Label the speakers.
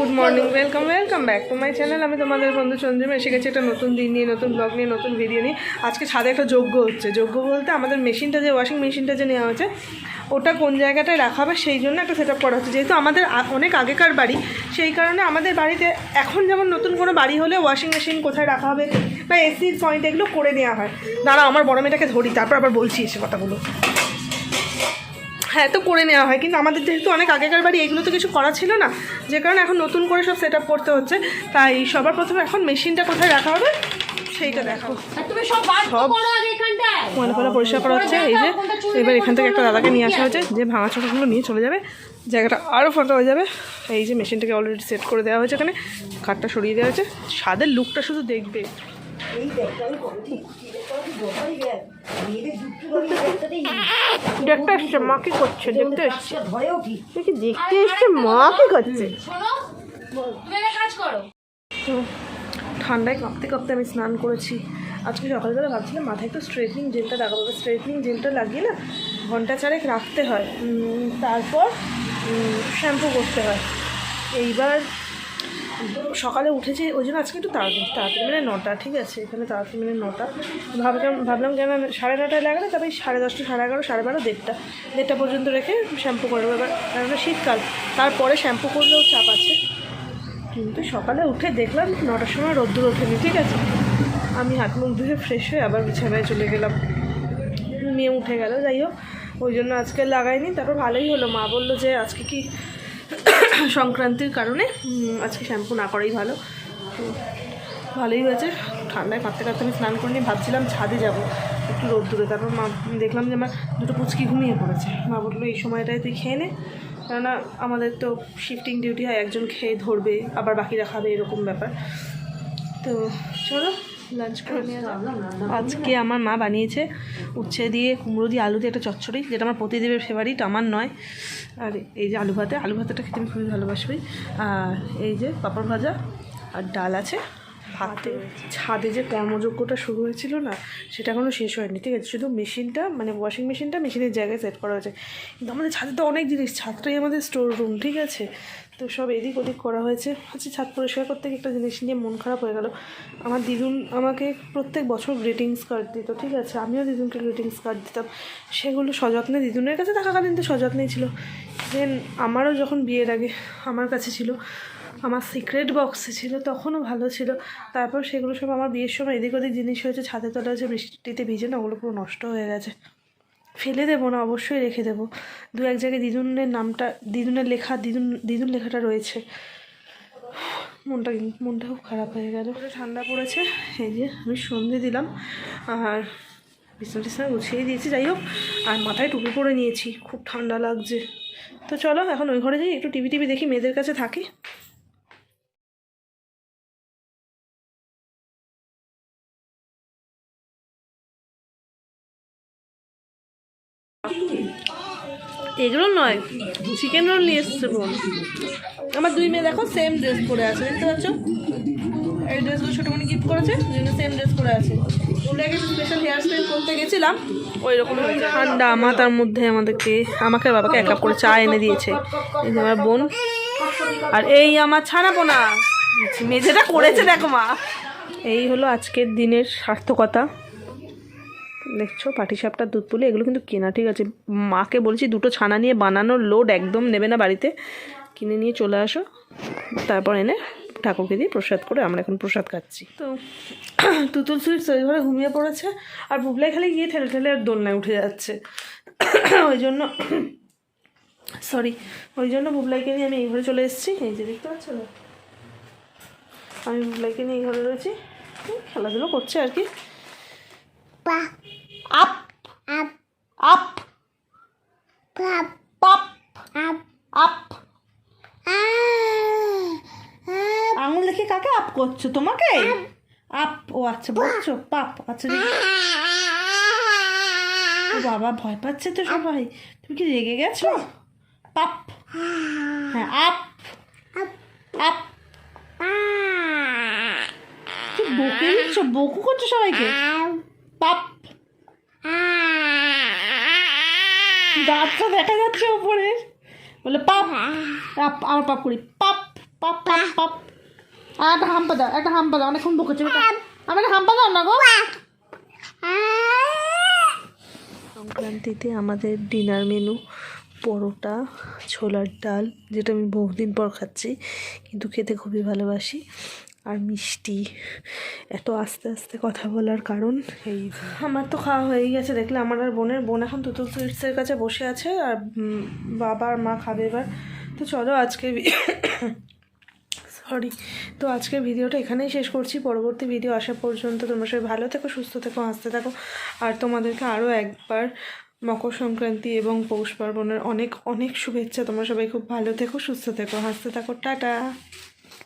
Speaker 1: Good morning welcome welcome back to my channel আমি তোমাদের বন্ধু চন্দ্রিমা এসে গেছি একটা নতুন দিন নিয়ে, নতুন ব্লগ নিয়ে, নতুন ভিডিও নিয়ে। আজকে ছাদে একটা যজ্ঞ হচ্ছে। যজ্ঞ বলতে আমাদের মেশিনটা যে ওয়াশিং মেশিনটা যে নেওয়া হয়েছে, ওটা কোন জায়গাটায় রাখা হবে সেই জন্য একটা সেট আপ করা হচ্ছে। যেহেতু আমাদের অনেক আগেকার বাড়ি, সেই কারণে আমাদের বাড়িতে এখন যেমন নতুন কোনো বাড়ি হলে ওয়াশিং মেশিন কোথায় রাখা হবে বা এসির পয়েন্ট এগুলো করে নেওয়া হয়। দাঁড়া আমার বড় মেয়েটাকে ধরি, তারপর আবার বলছি এসে কথাগুলো। হ্যাঁ তো করে নেওয়া হয়। কিন্তু আমাদের যেহেতু অনেক আগেকার বাড়ি এগুলো তো কিছু করা ছিল না। যে কারণে এখন নতুন করে সব সেট আপ করতে হচ্ছে। তাই সবার প্রথমে এখন মেশিনটা কোথায় রাখা হবে সেইটা দেখো।
Speaker 2: সব
Speaker 1: পরিষ্কার করা হচ্ছে। এই যে এবার এখান থেকে একটা দাদাকে নিয়ে আসা হয়েছে। যে ভাঙা ছোটোগুলো নিয়ে চলে যাবে জায়গাটা আরও ফাঁকা হয়ে যাবে। এই যে মেশিনটাকে অলরেডি সেট করে দেওয়া হয়েছে এখানে। কাঠটা সরিয়ে দেওয়া হয়েছে। স্বাদের লুকটা শুধু দেখবে। দেখতে এসছে মা কি করছে? দেখতে এসছে দেখি দেখতে এসছে মা কি করছে?
Speaker 2: শোনো তুমি একটা কাজ করো।
Speaker 1: তো ঠান্ডায় কাঁপতে কাঁপতে আমি স্নান করেছি। আজকে সকালবেলা ভাবছিলাম মাথায় একটু স্ট্রেটনিং জেলটা লাগাবো। স্ট্রেটনিং জেলটা লাগিয়ে না ঘণ্টা চারেক রাখতে হয়। তারপর শ্যাম্পু করতে হয়। এইবার সকালে উঠেছি, ওই জন্য আজকে একটু তাড়াতাড়ি তাড়াতাড়ি মানে নটা, ঠিক আছে, এখানে তাড়াতাড়ি মানে নটা। ভাবলাম ভাবলাম কেন সাড়ে নটায় লাগালে তবে সাড়ে দশটা, সাড়ে এগারো, সাড়ে বারো, দেড়টা। দেড়টা পর্যন্ত রেখে শ্যাম্পু করব এবার কেননা শীতকাল, তারপরে শ্যাম্পু করলেও চাপ আছে। কিন্তু সকালে উঠে দেখলাম নটার সময় রোদ্দুর ওঠেনি, ঠিক আছে। আমি হাত মুখ ধুয়ে ফ্রেশ হয়ে আবার বিছানায় চলে গেলাম। মেয়ে উঠে গেল, যাই হোক। ওই জন্য আজকে লাগাইনি, তারপর ভালোই হলো। মা বলল যে আজকে কি সংক্রান্তির কারণে আজকে শ্যাম্পু না করাই ভালো। ভালোই হয়েছে। ঠান্ডায় কাঁপতে কাঁপতে আমি স্নান করে নিয়ে ভাবছিলাম ছাদে যাব একটু রোদ্দুরে। তারপর মা দেখলাম যে আমার দুটো পুচকি ঘুমিয়ে পড়েছে। মা বলল, এই সময়টায় তুই খেয়ে নে। কেননা আমাদের তো শিফটিং ডিউটি হয়, একজন খেয়ে ধরবে, আবার বাকিরা খাবে, এরকম ব্যাপার। তো চলো লাঞ্চ করে নিয়ে আজকে আমার মা বানিয়েছে উচ্ছে দিয়ে কুমড়ো দিয়ে আলু দিয়ে একটা চচ্চড়ি যেটা আমার প্রতিদেবের ফেভারিট আমার নয়। আর এই যে আলু ভাতে আলু ভাতেটা খেতে আমি খুবই ভালোবাসি। আর এই যে পাঁপড় ভাজা আর ডাল আছে। ভাতে ছাদে যে কর্মযজ্ঞটা শুরু হয়েছিল না সেটা এখনও শেষ হয়নি ঠিক আছে? শুধু মেশিনটা মানে ওয়াশিং মেশিনটা মেশিনের জায়গায় সেট করা হয়েছে। কিন্তু আমাদের ছাদে তো অনেক জিনিস ছাদটাই আমাদের স্টোর রুম ঠিক আছে? তো সব এদিক ওদিক করা হয়েছে। আচ্ছা ছাদ পরিষ্কার করতে গিয়ে একটা জিনিস নিয়ে মন খারাপ হয়ে গেল। আমার দিদুন আমাকে প্রত্যেক বছর গ্রিটিংস কার্ড দিত, ঠিক আছে? আমিও দিদুনকে গ্রিটিংস কার্ড দিতাম। সেগুলো সযত্নে দিদুনের কাছে থাকাকালীন তো সযত্নেই ছিল। দেন আমারও যখন বিয়ের আগে আমার কাছে ছিল, আমার সিক্রেট বক্সে ছিল, তখনও ভালো ছিল। তারপর সেগুলো সব আমার বিয়ের সময় এদিক ওদিক জিনিস হয়েছে, ছাদে তলা হয়েছে, বৃষ্টিতে ভিজে না, ওগুলো পুরো নষ্ট হয়ে গেছে। ফেলে দেবো না, অবশ্যই রেখে দেবো। দু এক জায়গায় দিদুনের নামটা, দিদুনের লেখা, দিদুন দিদুন লেখাটা রয়েছে। মনটা মনটা খুব খারাপ হয়ে গেল। ঠান্ডা পড়েছে, এই যে আমি সন্ধে দিলাম, আর বিছনা টিছনা গুছিয়ে দিয়েছি, যাই হোক, আর মাথায় টুপি পরে নিয়েছি, খুব ঠান্ডা লাগছে। তো চলো, এখন ওই ঘরে যাই, একটু টিভি টিভি দেখি, মেয়েদের কাছে থাকি। এগরোল নয়? চিকেন রোল নিয়ে এসছে বোন আমার দুই মেয়ে দেখো সেম ড্রেস পরে আছে, দেখতে পাচ্ছ? এই ড্রেসগুলো ছোটোখানি গিফট করেছে, দুজনে সেম ড্রেস পরে আছে। রকম ঠান্ডা মাথার মধ্যে আমাদেরকে, আমাকে বাবাকে করে চা এনে দিয়েছে। আমার বোন। আর এই আমার মেঝেটা করেছে এই হলো আজকের দিনের সার্থকতা। দেখছ, পাটিসাপটা দুধ পুলি এগুলো কিন্তু কেনা ঠিক আছে। মাকে বলছি দুটো ছানা নিয়ে বানানোর লোড একদম নেবে না বাড়িতে। কিনে নিয়ে চলে আসো। তারপর এনে ঠাকুরকে দিয়ে প্রসাদ করে আমরা এখন প্রসাদ খাচ্ছি। তো তুতুল সুইটস ওই ঘরে ঘুমিয়ে পড়েছে আর বুবলাই খালি গিয়ে ঠেলে ঠেলে আর দোলনায় উঠে যাচ্ছে। ওই জন্য সরি ওই জন্য বুবলাইকে নিয়ে আমি এই ঘরে চলে এসেছি। এই যে দেখতে পাচ্ছ? আমি বুবলাইকে নিয়ে এই ঘরে রয়েছি। খেলাধুলো করছে আর কি। আপ আপ পাপ আপ আঙুল দেখে কাকে আপ করছ? তোমাকে? আপ ও আচ্ছা বলছো পাপ আচ্ছা ও বাবা ভয় পাচ্ছে তো সবাই। তুমি কি রেগে গেছো? পাপ হ্যাঁ আপ আপ কি বকে দিচ্ছ? বকু করছ সবাইকে? পাপ দাঁতটা দেখা যাচ্ছে ওপরে বলে পাপ আমার পাপ করি। পাপ পপ পাপ পপ আর একটা হাম্পা দাও, একটা হাম্পা দাও, অনেকক্ষণ বকেছে আমি একটা হাম্পা দাও না গো। সংক্রান্তিতে আমাদের ডিনার মেনু, পরোটা, ছোলার ডাল, যেটা আমি বহুদিন পর খাচ্ছি, কিন্তু খেতে খুবই ভালোবাসি। আর মিষ্টি। এত আস্তে আস্তে কথা বলার কারণ। এই আমার তো খাওয়া হয়ে গেছে দেখলে আমার আর বোনের বোন এখন তুতুল সুইটসের কাছে বসে আছে আর বাবা আর মা খাবে এবার। তো চলো আজকে সরি তো আজকের ভিডিওটা এখানেই শেষ করছি। পরবর্তী ভিডিও আসা পর্যন্ত তোমরা সবাই ভালো থেকো সুস্থ থেকো হাসতে থাকো। আর তোমাদেরকে আরও একবার মকর সংক্রান্তি এবং পৌষ পার্বণের অনেক অনেক শুভেচ্ছা। তোমরা সবাই খুব ভালো থেকো সুস্থ থেকো হাসতে থাকো। টাটা।